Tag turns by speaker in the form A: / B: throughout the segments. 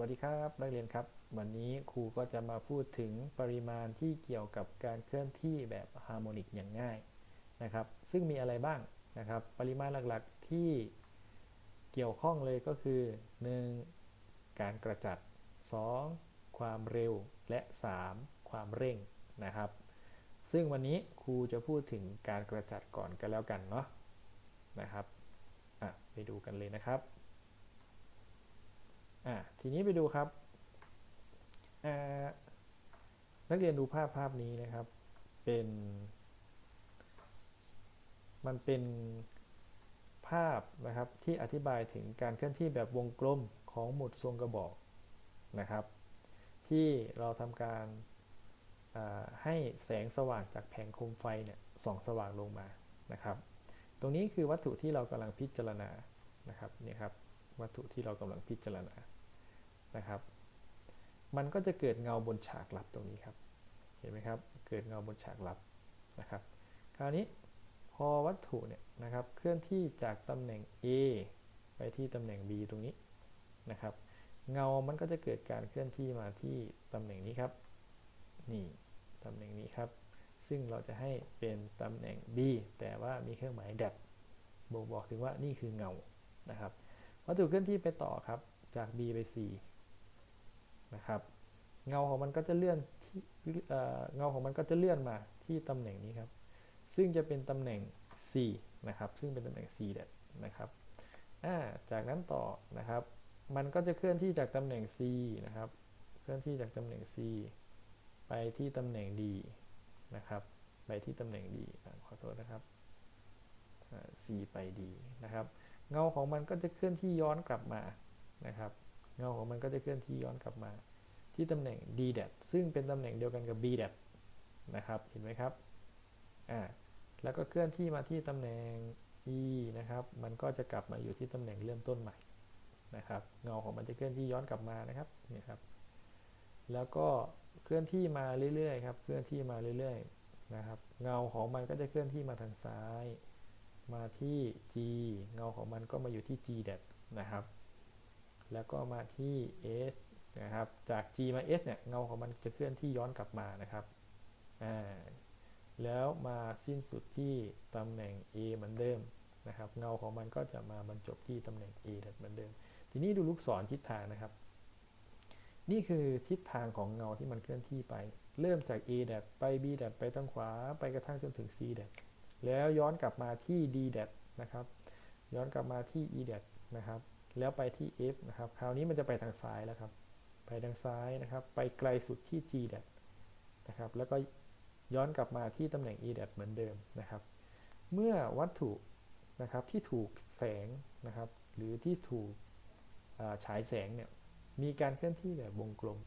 A: วัสดีครับนักเรียนครับ วันนี้ครูก็จะมาพูดถึงปริมาณที่เกี่ยวกับการเคลื่อนที่แบบฮาร์โมนิกอย่างง่ายนะครับซึ่งมีอะไรบ้างนะครับ ปริมาณหลักๆที่เกี่ยวข้องเลยก็คือ 1. การกระจัด 2. ความเร็วและ 3. ความเร่งนะครับ ซึ่งวันนี้ครูจะพูดถึงการกระจัดก่อนกันแล้วกันเนาะนะครับไปดูกันเลยนะครับ อะทีนี้ไปดูครับนักเรียนดูภาพภาพนี้นะครับ เป็น มันเป็นภาพนะครับที่อธิบายถึงการเคลื่อนที่แบบวงกลมของหมุดทรงกระบอกนะครับ ที่เราทำการให้แสงสว่างจากแผงโคมไฟเนี่ยส่องสว่างลงมานะครับ ตรงนี้คือวัตถุที่เรากำลังพิจารณานะครับนี่ครับวัตถุที่เรากำลังพิจารณา นะครับ มันก็จะเกิดเงาบนฉากลับตรงนี้ครับ เห็นไหมครับ เกิดเงาบนฉากลับนะครับ คราวนี้พอวัตถุเนี่ยนะครับเคลื่อนที่จากตำแหน่ง A ไปที่ตำแหน่ง B ตรงนี้นะครับ เงามันก็จะเกิดการเคลื่อนที่มาที่ตำแหน่งนี้ครับ นี่ตำแหน่งนี้ครับ ซึ่งเราจะให้เป็นตำแหน่ง B แต่ว่ามีเครื่องหมายแดดบ่งบอกถึงว่านี่คือเงานะครับ วัตถุเคลื่อนที่ไปต่อครับ จาก B ไป C นะครับ เงาของมันก็จะเลื่อนที่เงาของมันก็จะเลื่อนมาที่ตำแหน่งนี้ครับ ซึ่งจะเป็นตำแหน่ง C นะครับ ซึ่งเป็นตำแหน่ง C เด็ดนะครับาจากนั้นต่อนะครับ มันก็จะเคลื่อนที่จากตำแหน่ง C นะครับ เคลื่อนที่จากตำแหน่ง C ไปที่ตำแหน่ง D นะครับ ไปที่ตำแหน่ง D ขอโทษนะครับ C ไป D นะครับ เงาของมันก็จะเคลื่อนที่ย้อนกลับมานะครับ เงาของมันก็จะเคลื่อนที่ย้อนกลับมา ที่ตำแหน่ง d d a t ซึ่งเป็นตำแหน่งเดียวกันกับ b d a t นะครับ เห็นไหมครับ อ่า แล้วก็เคลื่อนที่มาที่ตำแหน่ง e นะครับ มันก็จะกลับมาอยู่ที่ตำแหน่งเริ่มต้นใหม่นะครับ เงาของมันจะเคลื่อนที่ย้อนกลับมานะครับ นี่ครับ แล้วก็เคลื่อนที่มาเรื่อยๆครับ เคลื่อนที่มาเรื่อยๆนะครับ เงาของมันก็จะเคลื่อนที่มาทางซ้าย มาที่ g เงาของมันก็มาอยู่ที่ g d a t นะครับ แล้วก็มาที่ S นะครับ จาก G มา S เนี่ย เงาของมันจะเคลื่อนที่ย้อนกลับมานะครับ อ่า แล้วมาสิ้นสุดที่ตำแหน่ง A เหมือนเดิมนะครับ เงาของมันก็จะมาบรรจบที่ตำแหน่ง A เหมือนเดิม ทีนี้ดูลูกศรทิศทางนะครับ นี่คือทิศทางของเงาที่มันเคลื่อนที่ไป เริ่มจาก A แดไป B แดไปทางขวา ไปกระทั่งจนถึง C แดแล้วย้อนกลับมาที่ D แดนะครับ ย้อนกลับมาที่ E แดนะครับ แล้วไปที่ F นะครับ คราวนี้มันจะไปทางซ้ายแล้วครับ ไปทางซ้ายนะครับ ไปไกลสุดที่ G แดนะครับ แล้วก็ย้อนกลับมาที่ตำแหน่ง E แดเหมือนเดิมนะครับ เมื่อวัตถุนะครับที่ถูกแสงนะครับ หรือที่ถูกฉายแสงเนี่ย มีการเคลื่อนที่แบบวงกลม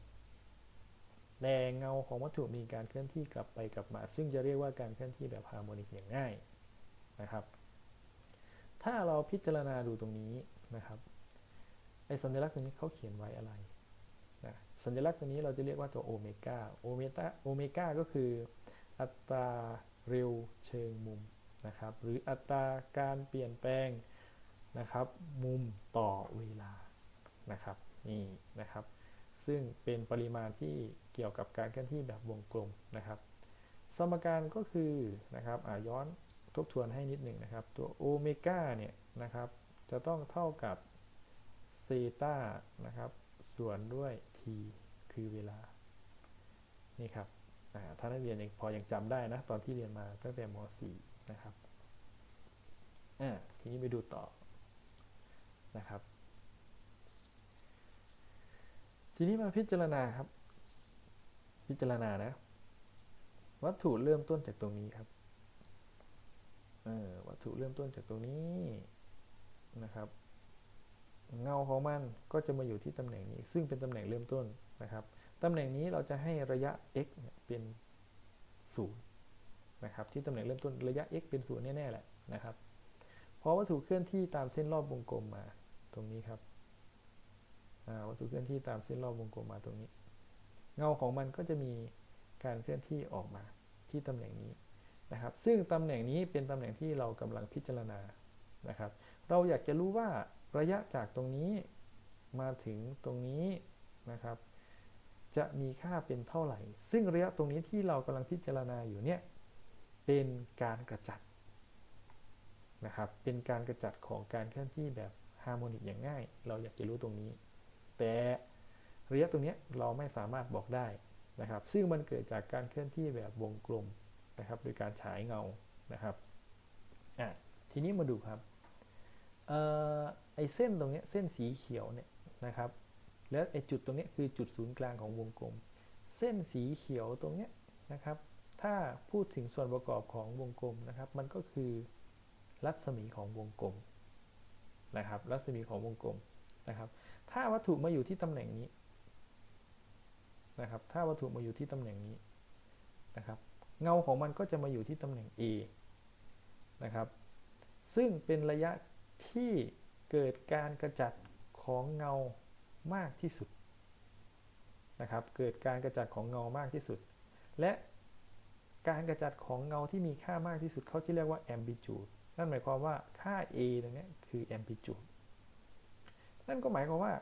A: แต่เงาของวัตถุมีการเคลื่อนที่กลับไปกลับมา ซึ่งจะเรียกว่าการเคลื่อนที่แบบฮาร์โมนิกอย่างง่ายนะครับ ถ้าเราพิจารณาดูตรงนี้นะครับ ไอ้สัญลักษณ์ตัวนี้เขาเขียนไว้อะไรนะสัญลักษณ์ตัวนี้เราจะเรียกว่าตัวโอเมก้าโอเมก้าโอเมก้าก็คืออัตราเร็วเชิงมุมนะครับ หรืออัตราการเปลี่ยนแปลงนะครับ มุมต่อเวลานะครับนี่นะครับ ซึ่งเป็นปริมาณที่เกี่ยวกับการเคลื่อนที่แบบวงกลมนะครับ สมการก็คือนะครับย้อนทบทวนให้นิดหนึ่งนะครับ ตัวโอเมก้าเนี่ยนะครับ จะต้องเท่ากับ ซตานะครับส่วนด้วย t คือเวลา นี่ครับถ้านักเรียนยังพอยังจำได้นะ ตอนที่เรียนมาตั้งแต่ม .4 นะครับทีนี้ไปดูต่อนะครับ ทีนี้มาพิจารณาครับ พิจารณานะ วัตถุเริ่มต้นจากตรงนี้ครับวัตถุเริ่มต้นจากตรงนี้นะครับ เงาของมันก็จะมาอยู่ที่ตำแหน่งนี้ ซึ่งเป็นตำแหน่งเริ่มต้นนะครับตำแหน่งนี้เราจะให้ระยะ x เป็น0นะครับที่ตำแหน่งเริ่มต้นระยะ x เป็น0แน่ๆแหละนะครับพอวัตถุเคลื่อนที่ตามเส้นรอบวงกลมมาตรงนี้ครับวัตถุเคลื่อนที่ตามเส้นรอบวงกลมมาตรงนี้ เงาของมันก็จะมีการเคลื่อนที่ออกมาที่ตำแหน่งนี้นะครับ ซึ่งตำแหน่งนี้เป็นตำแหน่งที่เรากำลังพิจารณานะครับ เราอยากจะรู้ว่า ระยะจากตรงนี้มาถึงตรงนี้นะครับ จะมีค่าเป็นเท่าไหร่ ซึ่งระยะตรงนี้ที่เรากำลังพิจารณาอยู่เนี่ยเป็นการกระจัดนะครับ เป็นการกระจัดของการเคลื่อนที่แบบฮาร์โมนิกอย่างง่าย เราอยากจะรู้ตรงนี้ แต่ระยะตรงนี้เราไม่สามารถบอกได้นะครับ ซึ่งมันเกิดจากการเคลื่อนที่แบบวงกลมนะครับ โดยการฉายเงานะครับอะทีนี้มาดูครับ ไอ้เส้นตรงนี้เส้นสีเขียวเนี่ยนะครับแล้วไอ้จุดตรงนี้คือจุดศูนย์กลางของวงกลม เส้นสีเขียวตรงนี้นะครับ ถ้าพูดถึงส่วนประกอบของวงกลมนะครับ มันก็คือรัศมีของวงกลมนะครับ รัศมีของวงกลมนะครับ ถ้าวัตถุมาอยู่ที่ตำแหน่งนี้นะครับ ถ้าวัตถุมาอยู่ที่ตำแหน่งนี้นะครับ เงาของมันก็จะมาอยู่ที่ตำแหน่ง A นะครับ ซึ่งเป็นระยะ ที่เกิดการกระจัดของเงามากที่สุดนะครับ เกิดการกระจัดของเงามากที่สุด และการกระจัดของเงาที่มีค่ามากที่สุดเขาจะเรียกว่า amplitude นั่นหมายความว่าค่า a ตรงนี้คือ amplitude นั่นก็หมายความว่า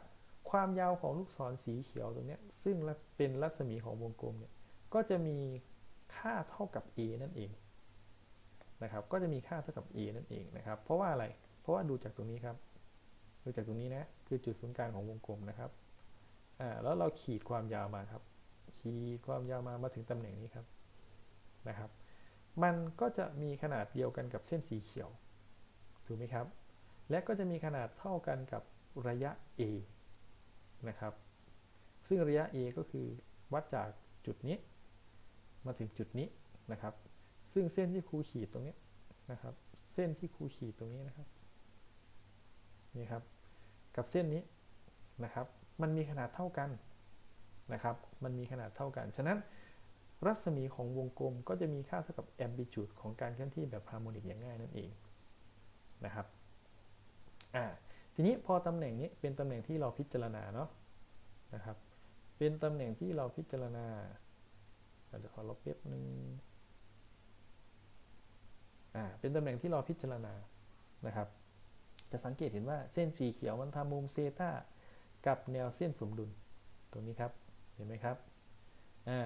A: ความยาวของลูกศรสีเขียวตรงนี้ซึ่งเป็นรัศมีของวงกลมเนี่ยก็จะมีค่าเท่ากับ a นั่นเองนะครับ ก็จะมีค่าเท่ากับ a นั่นเองนะครับ เพราะว่าอะไร ราะว่าดูจากตรงนี้ครับ ดูจากตรงนี้นะ คือจุดศูนย์กลางของวงกลมนะครับ อ่า แล้วเราขีดความยาวมาครับ ขีดความยาวมามาถึงตำแหน่งนี้ครับ นะครับ มันก็จะมีขนาดเดียวกันกับเส้นสีเขียว ถูกไหมครับ และก็จะมีขนาดเท่ากันกับระยะ a นะครับ ซึ่งระยะ a ก็คือวัดจากจุดนี้ มาถึงจุดนี้นะครับ ซึ่งเส้นที่ครูขีดตรงนี้นะครับ เส้นที่ครูขีดตรงนี้นะครับ นี่ครับกับเส้นนี้นะครับมันมีขนาดเท่ากันนะครับมันมีขนาดเท่ากัน ฉะนั้นรัศมีของวงกลมก็จะมีค่าเท่ากับแอมบิจูดของการเคลื่อนที่แบบฮาร์โมนิกอย่างง่ายนั่นเองนะครับอ่าทีนี้พอตำแหน่งนี้เป็นตำแหน่งที่เราพิจารณาเนาะนะครับเป็นตำแหน่งที่เราพิจารณาเดี๋ยวขอลบเป๊บนึงอ่าเป็นตำแหน่งที่เราพิจารณานะครับ จะสังเกตเห็นว่าเส้นสีเขียวมันทำมุมเซตากับแนวเส้นสมดุลตรงนี้ครับ เห็นไหมครับ อ่า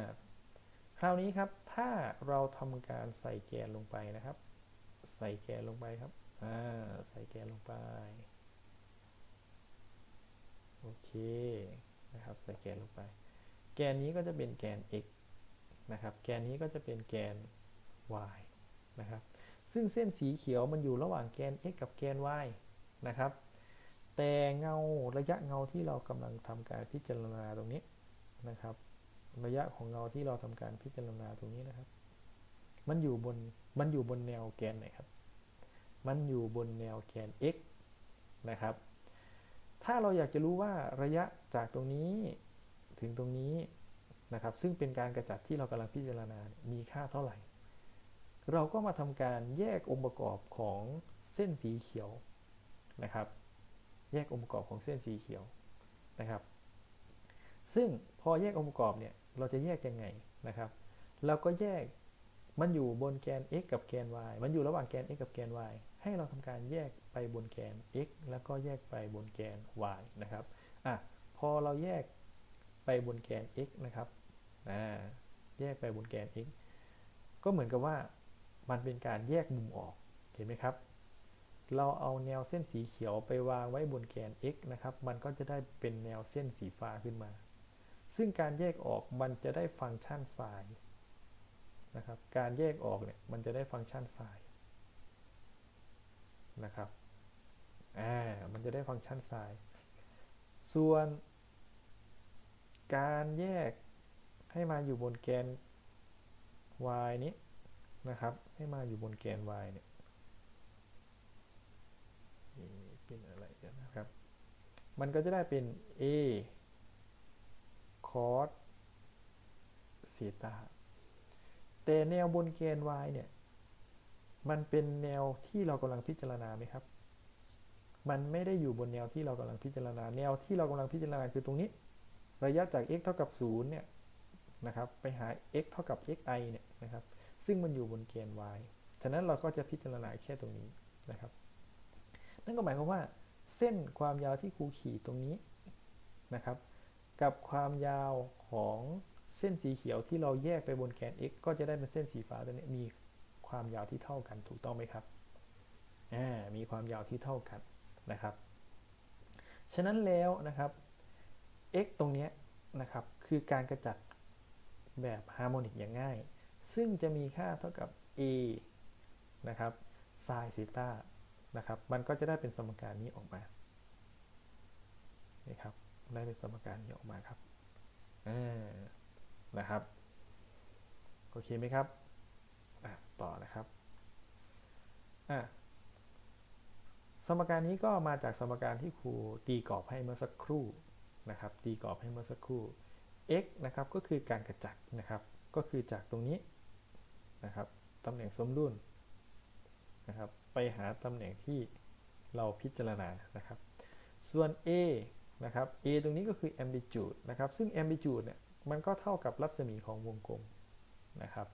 A: คราวนี้ครับ ถ้าเราทำการใส่แกนลงไปนะครับ ใส่แกนลงไปครับ อ่า ใส่แกนลงไป โอเค นะครับ ใส่แกนลงไป แกนนี้ก็จะเป็นแกน x นะครับ แกนนี้ก็จะเป็นแกน y นะครับ ซึ่งเส้นสีเขียวมันอยู่ระหว่างแกน x กับแกน y นะครับ แต่เงาระยะเงาที่เรากำลังทำการพิจารณาตรงนี้นะครับ ระยะของเงาที่เราทำการพิจารณาตรงนี้นะครับ มันอยู่บนมันอยู่บนแนวแกนไหนครับ มันอยู่บนแนวแกน x นะครับ ถ้าเราอยากจะรู้ว่าระยะจากตรงนี้ถึงตรงนี้นะครับ ซึ่งเป็นการกระจัดที่เรากำลังพิจารณา มีค่าเท่าไหร่ เราก็มาทำการแยกองค์ประกอบของเส้นสีเขียว นะครับ แยกองค์ประกอบของเส้นสีเขียวนะครับ ซึ่งพอแยกองค์ประกอบเนี่ยเราจะแยกยังไงนะครับ เราก็แยกมันอยู่บนแกน x กับแกน y มันอยู่ระหว่างแกน x กับแกน y ให้เราทำการแยกไปบนแกน x แล้วก็แยกไปบนแกน y นะครับอะพอเราแยกไปบนแกน x นะครับอ่าแยกไปบนแกน x ก็เหมือนกับว่ามันเป็นการแยกมุมออก เห็นไหมครับ เราเอาแนวเส้นสีเขียวไปวางไว้บนแกน x นะครับ มันก็จะได้เป็นแนวเส้นสีฟ้าขึ้นมา ซึ่งการแยกออกมันจะได้ฟังก์ชันไซน์นะครับ การแยกออกเนี่ยมันจะได้ฟังก์ชันไซน์นะครับ อ่า มันจะได้ฟังก์ชันไซน์ส่วน การแยกให้มาอยู่บนแกน y นี้นะครับ ให้มาอยู่บนแกน y เนี่ย เป็นอะไรกันนะครับ มันก็จะได้เป็น a cos เซตาแต่แนวบนแกน y เนี่ย มันเป็นแนวที่เรากำลังพิจารณาไหมครับ มันไม่ได้อยู่บนแนวที่เรากำลังพิจารณา แนวที่เรากำลังพิจารณาคือตรงนี้ ระยะจาก x เท่ากับ0เนี่ยนะครับ ไปหา x เท่ากับ xi เนี่ยนะครับ ซึ่งมันอยู่บนเกณฑ์ y ฉะนั้นเราก็จะพิจารณาแค่ตรงนี้นะครับ นั่นก็หมายความว่า เส้นความยาวที่ครูขีดตรงนี้นะครับ กับความยาวของเส้นสีเขียวที่เราแยกไปบนแกน x ก็จะได้เป็นเส้นสีฟ้าตัวนี้มีความยาวที่เท่ากันถูกต้องไหมครับอ่ามีความยาวที่เท่ากันนะครับ ฉะนั้นแล้วนะครับ x ตรงนี้นะครับคือการกระจัดแบบฮาร์โมนิกอย่างง่าย ซึ่งจะมีค่าเท่ากับ a นะครับไซน์ซีตา นะครับ มันก็จะได้เป็นสมการนี้ออกมานี่ครับ ได้เป็นสมการนี้ออกมาครับนะครับ โอเคไหมครับ ต่อนะครับ สมการนี้ก็มาจากสมการที่ครูตีกรอบให้เมื่อสักครู่นะครับ ตีกรอบให้เมื่อสักครู่ x นะครับ ก็คือการกระจัดนะครับ ก็คือจากตรงนี้นะครับ ตำแหน่งสมดุล นะครับ ไปหาตำแหน่งที่เราพิจารณานะครับ ส่วน a นะครับ a ตรงนี้ก็คือ amplitude นะครับ ซึ่ง amplitude เนี่ย มันก็เท่ากับรัศมีของวงกลมนะครับ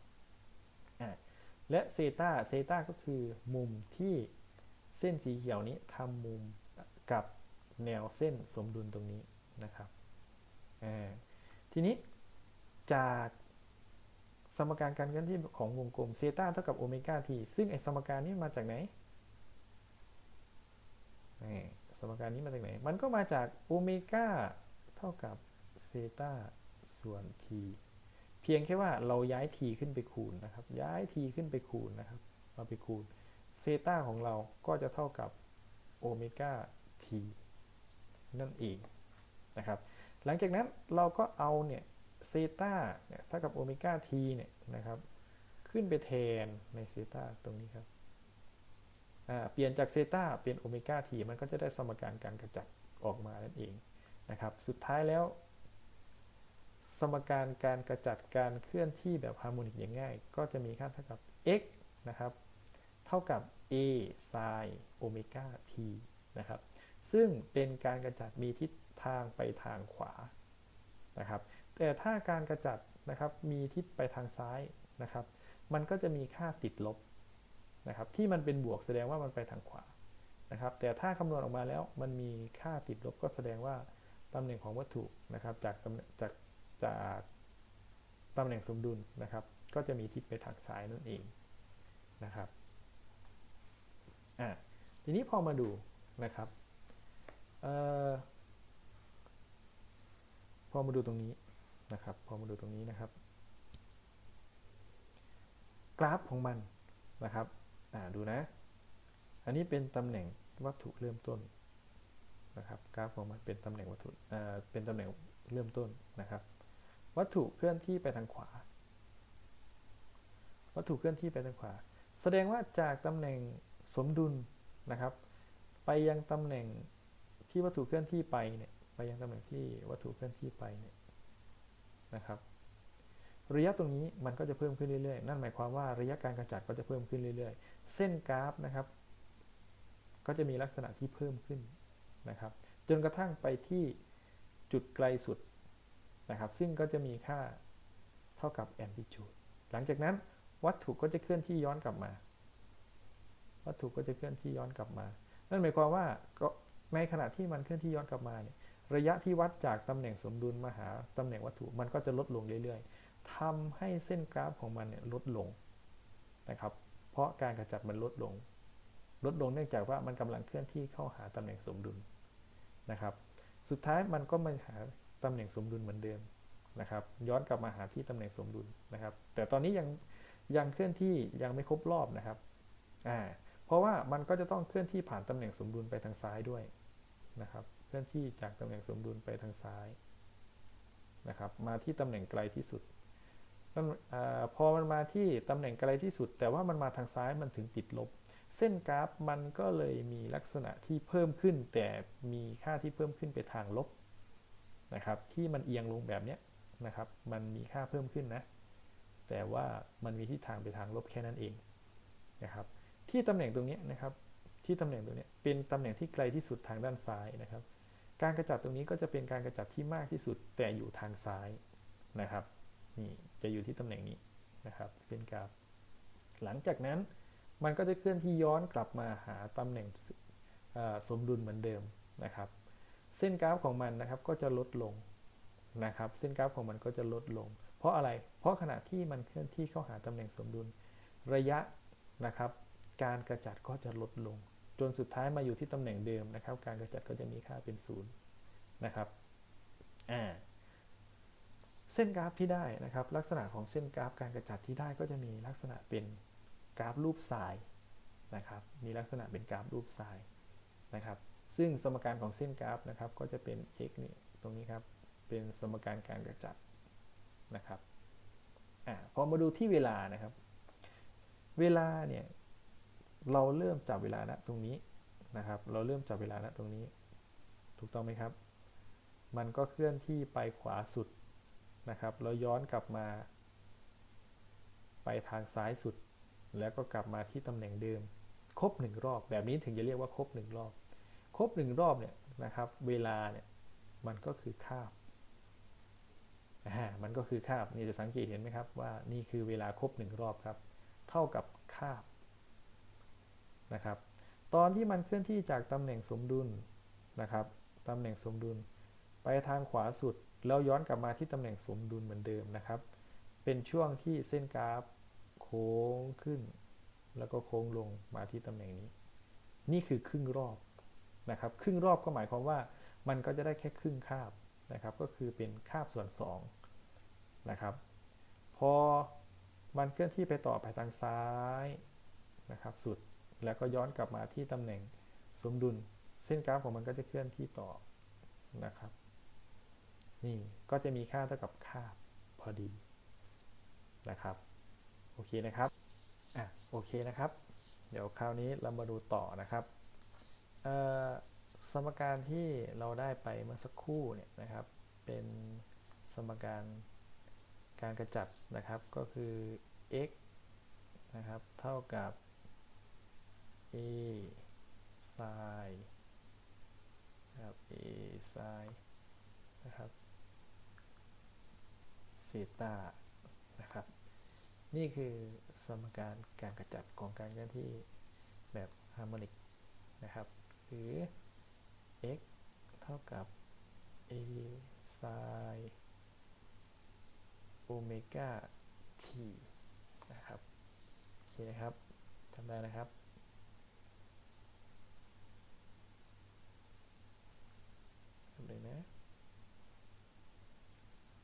A: และเซตาเซตาก็คือมุมที่เส้นสีเขียวนี้ทำมุมกับแนวเส้นสมดุลตรงนี้นะครับ ทีนี้จาก สมการการเคลื่อนที่ของวงกลมเซต้าเท่ากับโอเมก้าทีซึ่งไอสมการนี้มาจากไหนสมการนี้มาจากไหน มันก็มาจากโอเมก้าเท่ากับเซต้าส่วน t เพียงแค่ว่าเราย้าย t ขึ้นไปคูณนะครับ ย้าย t ขึ้นไปคูณนะครับ มาไปคูณเซต้าของเราก็จะเท่ากับโอเมก้า t นั่นเองนะครับ หลังจากนั้นเราก็เอาเนี่ย เซตาเนี่ยเท่ากับโอเมก้า t เนี่ยนะครับขึ้นไปแทนในเซตาตรงนี้ครับเปลี่ยนจากเซตาเป็นโอเมก้า t มันก็จะได้สมการการกระจัดออกมานั่นเองนะครับสุดท้ายแล้ว สมการการกระจัดการเคลื่อนที่แบบฮาร์โมนิกอย่างง่าย ก็จะมีค่าเท่ากับ x นะครับเท่ากับ a sin โอเมก้า t นะครับซึ่งเป็นการกระจัดมีทิศทางไปทางขวานะครับ แต่ถ้าการกระจัดนะครับมีทิศไปทางซ้ายนะครับ มันก็จะมีค่าติดลบนะครับที่มันเป็นบวกแสดงว่ามันไปทางขวานะครับ แต่ถ้าคำนวณออกมาแล้วมันมีค่าติดลบก็แสดงว่าตำแหน่งของวัตถุนะครับจากจากจากตำแหน่งสมดุลนะครับ ก็จะมีทิศไปทางซ้ายนั่นเองนะครับอะทีนี้พอมาดูนะครับพอมาดูตรงนี้ นะครับ พอมาดูตรงนี้นะครับ กราฟของมันนะครับดูนะ อันนี้เป็นตำแหน่งวัตถุเริ่มต้นนะครับกราฟของมันเป็นตำแหน่งวัตถุเป็นตำแหน่งเริ่มต้นนะครับ วัตถุเคลื่อนที่ไปทางขวา วัตถุเคลื่อนที่ไปทางขวา แสดงว่าจากตำแหน่งสมดุลนะครับ ไปยังตำแหน่งที่วัตถุเคลื่อนที่ไปเนี่ยไปยังตำแหน่งที่วัตถุเคลื่อนที่ไปเนี่ย นะครับระยะตรงนี้มันก็จะเพิ่มขึ้นเรื่อยๆ นั่นหมายความว่าระยะการกระจัดก็จะเพิ่มขึ้นเรื่อยๆ เส้นกราฟนะครับ ก็จะมีลักษณะที่เพิ่มขึ้นนะครับ จนกระทั่งไปที่จุดไกลสุดนะครับ ซึ่งก็จะมีค่าเท่ากับ amplitude หลังจากนั้นวัตถุก็จะเคลื่อนที่ย้อนกลับมา วัตถุก็จะเคลื่อนที่ย้อนกลับมา นั่นหมายความว่าก็ในขณะที่มันเคลื่อนที่ย้อนกลับมาเนี่ย ระยะที่วัดจากตำแหน่งสมดุลมาหาตำแหน่งวัตถุมันก็จะลดลงเรื่อยๆทำให้เส้นกราฟของมันเนี่ยลดลงนะครับ เพราะการกระจัดมันลดลง ลดลงเนื่องจากว่ามันกำลังเคลื่อนที่เข้าหาตำแหน่งสมดุลนะครับ สุดท้ายมันก็มาหาตำแหน่งสมดุลเหมือนเดิมนะครับ ย้อนกลับมาหาที่ตำแหน่งสมดุลนะครับ แต่ตอนนี้ยังยังเคลื่อนที่ยังไม่ครบรอบนะครับอ่าเพราะว่ามันก็จะต้องเคลื่อนที่ผ่านตำแหน่งสมดุลไปทางซ้ายด้วยนะครับ เคลื่อนที่จากตำแหน่งสมดุลไปทางซ้ายนะครับมาที่ตำแหน่งไกลที่สุดพอมันมาที่ตำแหน่งไกลที่สุด แต่ว่ามันมาทางซ้ายมันถึงติดลบ เส้นกราฟมันก็เลยมีลักษณะที่เพิ่มขึ้น แต่มีค่าที่เพิ่มขึ้นไปทางลบนะครับที่มันเอียงลงแบบนี้นะครับมันมีค่าเพิ่มขึ้นนะแต่ว่ามันมีทิศทางไปทางลบแค่นั้นเองนะครับที่ตำแหน่งตรงนี้นะครับที่ตำแหน่งตรงนี้เป็นตำแหน่งที่ไกลที่สุดทางด้านซ้ายนะครับ การกระจัดตรงนี้ก็จะเป็นการกระจัดที่มากที่สุดแต่อยู่ทางซ้ายนะครับนี่จะอยู่ที่ตำแหน่งนี้นะครับเส้นกราฟหลังจากนั้นมันก็จะเคลื่อนที่ย้อนกลับมาหาตำแหน่งสมดุลเหมือนเดิมนะครับ เส้นกราฟของมันนะครับก็จะลดลงนะครับ เส้นกราฟของมันก็จะลดลง เพราะอะไร เพราะขณะที่มันเคลื่อนที่เข้าหาตำแหน่งสมดุล ระยะนะครับ การกระจัดก็จะลดลง จนสุดท้ายมาอยู่ที่ตำแหน่งเดิมนะครับ การกระจัดก็จะมีค่าเป็นศูนย์นะครับอ่าเส้นกราฟที่ได้นะครับ ลักษณะของเส้นกราฟการกระจัดที่ได้ก็จะมีลักษณะเป็นกราฟรูปทรายนะครับ มีลักษณะเป็นกราฟรูปทรายนะครับ ซึ่งสมการของเส้นกราฟนะครับ ก็จะเป็น x นี่ตรงนี้ครับเป็นสมการการกระจัดนะครับอ่าพอมาดูที่เวลานะครับ เวลาเนี่ย เราเริ่มจับเวลาณตรงนี้นะครับ เราเริ่มจับเวลาณตรงนี้ ถูกต้องไหมครับ มันก็เคลื่อนที่ไปขวาสุดนะครับเราย้อนกลับมา ไปทางซ้ายสุด แล้วก็กลับมาที่ตำแหน่งเดิม ครบหนึ่งรอบ แบบนี้ถึงจะเรียกว่าครบหนึ่งรอบ ครบหนึ่งรอบเนี่ยนะครับ เวลาเนี่ยมันก็คือคาบอ่ามันก็คือคาบ นี่จะสังเกตเห็นไหมครับว่านี่คือเวลาครบหนึ่งรอบครับ เท่ากับคาบ นะครับ ตอนที่มันเคลื่อนที่จากตำแหน่งสมดุลนะครับตำแหน่งสมดุล ไปทางขวาสุดแล้วย้อนกลับมาที่ตำแหน่งสมดุลเหมือนเดิมนะครับ เป็นช่วงที่เส้นกราฟโค้งขึ้น แล้วก็โค้งลงมาที่ตำแหน่งนี้ นี่คือครึ่งรอบนะครับ ครึ่งรอบก็หมายความว่ามันก็จะได้แค่ครึ่งคาบนะครับ ก็คือเป็นคาบส่วน2นะครับ พอมันเคลื่อนที่ไปต่อไปทางซ้ายนะครับ สุด แล้วก็ย้อนกลับมาที่ตำแหน่งสมดุล เส้นกราฟของมันก็จะเคลื่อนที่ต่อนะครับ นี่ก็จะมีค่าเท่ากับค่าพอดีนะครับ โอเคนะครับอะโอเคนะครับ เดี๋ยวคราวนี้เรามาดูต่อนะครับสมการที่เราได้ไปเมื่อสักครู่เนี่ยนะครับ เป็นสมการการกระจัดนะครับก็คือ x นะครับเท่ากับ a sin นะครับ a sin นะครับเซตานะครับ นี่คือสมการการกระจัดของการเคลื่อนที่แบบฮาร์โมนิกนะครับหรือ x เท่ากับ a sin โอเมก้า t นะครับ โอเคนะครับ ทำได้นะครับทำ เลยนะ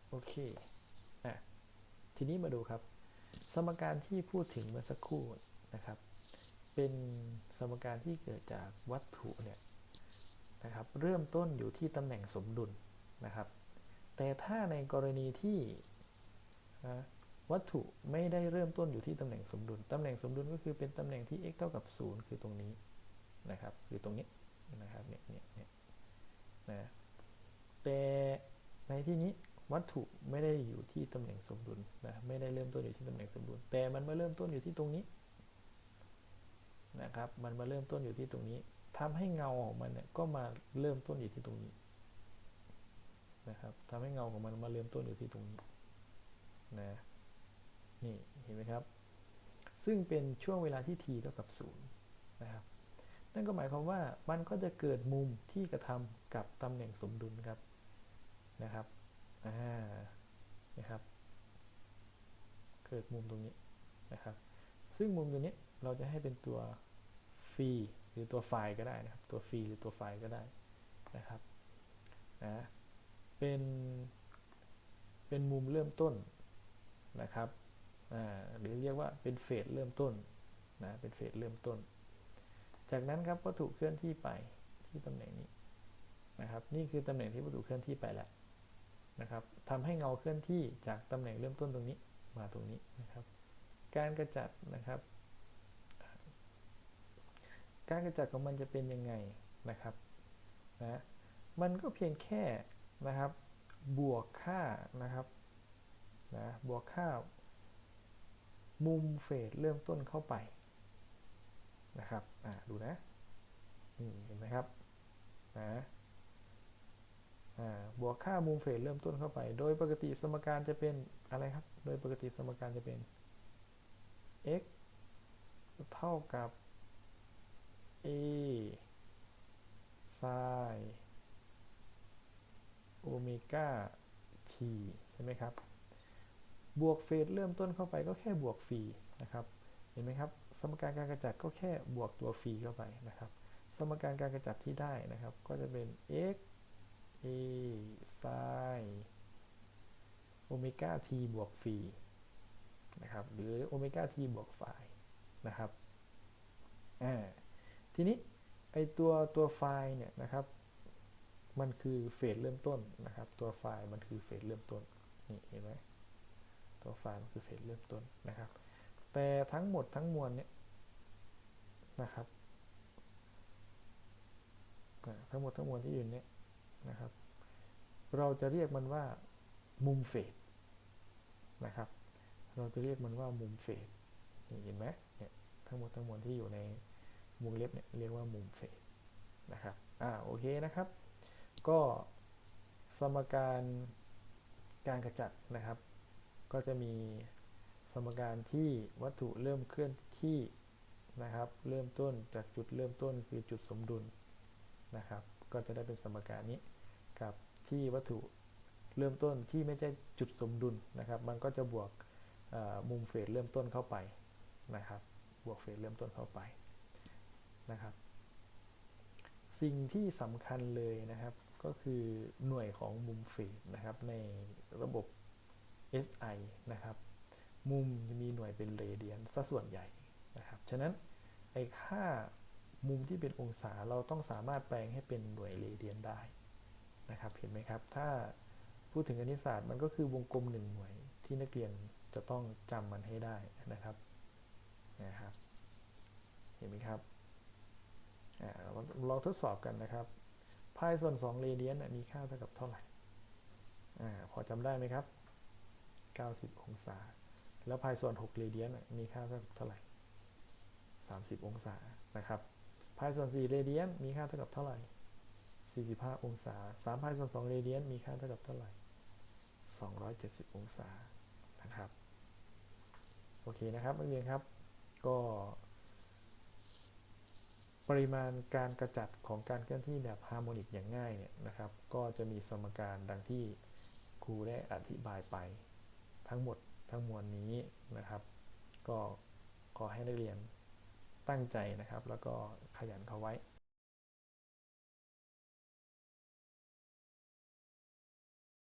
A: โอเคอะทีนี้มาดูครับ สมการที่พูดถึงเมื่อสักครู่นะครับ เป็นสมการที่เกิดจากวัตถุเนี่ยนะครับ เริ่มต้นอยู่ที่ตำแหน่งสมดุลนะครับ แต่ถ้าในกรณีที่วัตถุไม่ได้เริ่มต้นอยู่ที่ตำแหน่งสมดุล ตำแหน่งสมดุลก็คือเป็นตำแหน่งที่ x เท่ากับ 0 คือตรงนี้นะครับ คือตรงนี้นะครับ เนี่ยเนี่ยเนี่ยนะ แต่ในที่นี้วัตถุไม่ได้อยู่ที่ตำแหน่งสมดุลนะไม่ได้เริ่มต้นอยู่ที่ตำแหน่งสมดุล แต่มันมาเริ่มต้นอยู่ที่ตรงนี้นะครับ มันมาเริ่มต้นอยู่ที่ตรงนี้ทำให้เงาของมันเนี่ยก็มาเริ่มต้นอยู่ที่ตรงนี้นะครับทำให้เงาของมันมาเริ่มต้นอยู่ที่ตรงนี้นะนี่เห็นไหมครับ ซึ่งเป็นช่วงเวลาที่ t เท่ากับ0นะครับนั่นก็หมายความว่ามันก็จะเกิดมุมที่กระทำกับตำแหน่งสมดุลครับ นะครับอ่านะครับ เกิดมุมตรงนี้นะครับ ซึ่งมุมตัวนี้เราจะให้เป็นตัวฟีหรือตัวไฟก็ได้นะครับ ตัวฟีหรือตัวไฟก็ได้นะครับนะเป็นเป็นมุมเริ่มต้นนะครับหรือเรียกว่าเป็นเฟสเริ่มต้นนะเป็นเฟสเริ่มต้น จากนั้นครับวัตถุเคลื่อนที่ไปที่ตำแหน่งนี้นะครับ นี่คือตำแหน่งที่วัตถุเคลื่อนที่ไปแล้ว นะครับทำให้เงาเคลื่อนที่จากตำแหน่งเริ่มต้นตรงนี้มาตรงนี้นะครับ การกระจัดนะครับ การกระจัดของมันจะเป็นยังไงนะครับนะมันก็เพียงแค่นะครับ บวกค่านะครับนะบวกค่า มุมเฟสเริ่มต้นเข้าไปนะครับ อ่า ดูนะ นี่เห็นไหมครับ นะ บวกค่ามุมเฟสเริ่มต้นเข้าไป โดยปกติสมการจะเป็นอะไรครับ โดยปกติสมการจะเป็น x เท่ากับ a sin โอเมก้า t ใช่ไหมครับ บวกเฟสเริ่มต้นเข้าไปก็แค่บวกฟรีนะครับ เห็นไหมครับ สมการการกระจัดก็แค่บวกตัวฟรีเข้าไปนะครับ สมการการกระจัดที่ได้นะครับ ก็จะเป็น x a sin โอเมก้า t บวกฟีนะครับหรือโอเมก้า t บวกไฟนะครับอ่าทีนี้ไอตัวตัวไฟล์เนี่ยนะครับมันคือเฟสเริ่มต้นนะครับ ตัวไฟล์มันคือเฟสเริ่มต้นนี่เห็นไหมตัวไฟล์มันคือเฟสเริ่มต้นนะครับ แต่ทั้งหมดทั้งมวลเนี่ยนะครับทั้งหมดทั้งมวลที่อยู่เนี่ย นะครับ เราจะเรียกมันว่ามุมเฟสนะครับ เราจะเรียกมันว่ามุมเฟสเห็นไหมเนี่ยทั้งหมดทั้งมวลที่อยู่ในวงเล็บเนี่ยเรียกว่ามุมเฟสนะครับอ่าโอเคนะครับ ก็สมการการกระจัดนะครับ ก็จะมีสมการที่วัตถุเริ่มเคลื่อนที่นะครับ เริ่มต้นจากจุดเริ่มต้นคือจุดสมดุลนะครับ ก็จะได้เป็นสมการนี้ ที่วัตถุเริ่มต้นที่ไม่ใช่จุดสมดุลนะครับ มันก็จะบวกมุมเฟสเริ่มต้นเข้าไปนะครับ บวกเฟสเริ่มต้นเข้าไปนะครับ สิ่งที่สำคัญเลยนะครับก็คือหน่วยของมุมเฟสนะครับในระบบ SI นะครับ มุมจะมีหน่วยเป็นเรเดียนซะส่วนใหญ่นะครับ ฉะนั้นไอ้ค่ามุมที่เป็นองศาเราต้องสามารถแปลงให้เป็นหน่วยเรเดียนได้ นะครับเห็นไหมครับ ถ้าพูดถึงคณิตศาสตร์มันก็คือวงกลมหนึ่งหน่วยที่นักเรียนจะต้องจำมันให้ได้นะครับนะครับเห็นไหมครับลองทดสอบกันนะครับพายส่วน2เรเดียนมีค่าเท่ากับเท่าไหร่อพอจำได้ไหมครับ 90 องศา แล้วพายส่วน6เรเดียนมีค่าเท่ากับเท่าไหร่ 30 องศานะครับพายส่วน4เรเดียนมีค่าเท่ากับเท่าไหร่ 45 องศา3พายส่วน2เรเดียนมีค่าเท่ากับเท่าไหร่ 270 องศานะครับ โอเคนะครับนักเรียนครับ ก็ ปริมาณการกระจัดของการเคลื่อนที่แบบฮาร์โมนิกอย่างง่ายเนี่ยนะครับ ก็จะมีสมการดังที่ครูได้อธิบายไป ทั้งหมดทั้งมวลนี้นะครับ ก็ขอให้นักเรียนตั้งใจนะครับ แล้วก็ขยันเขาไว้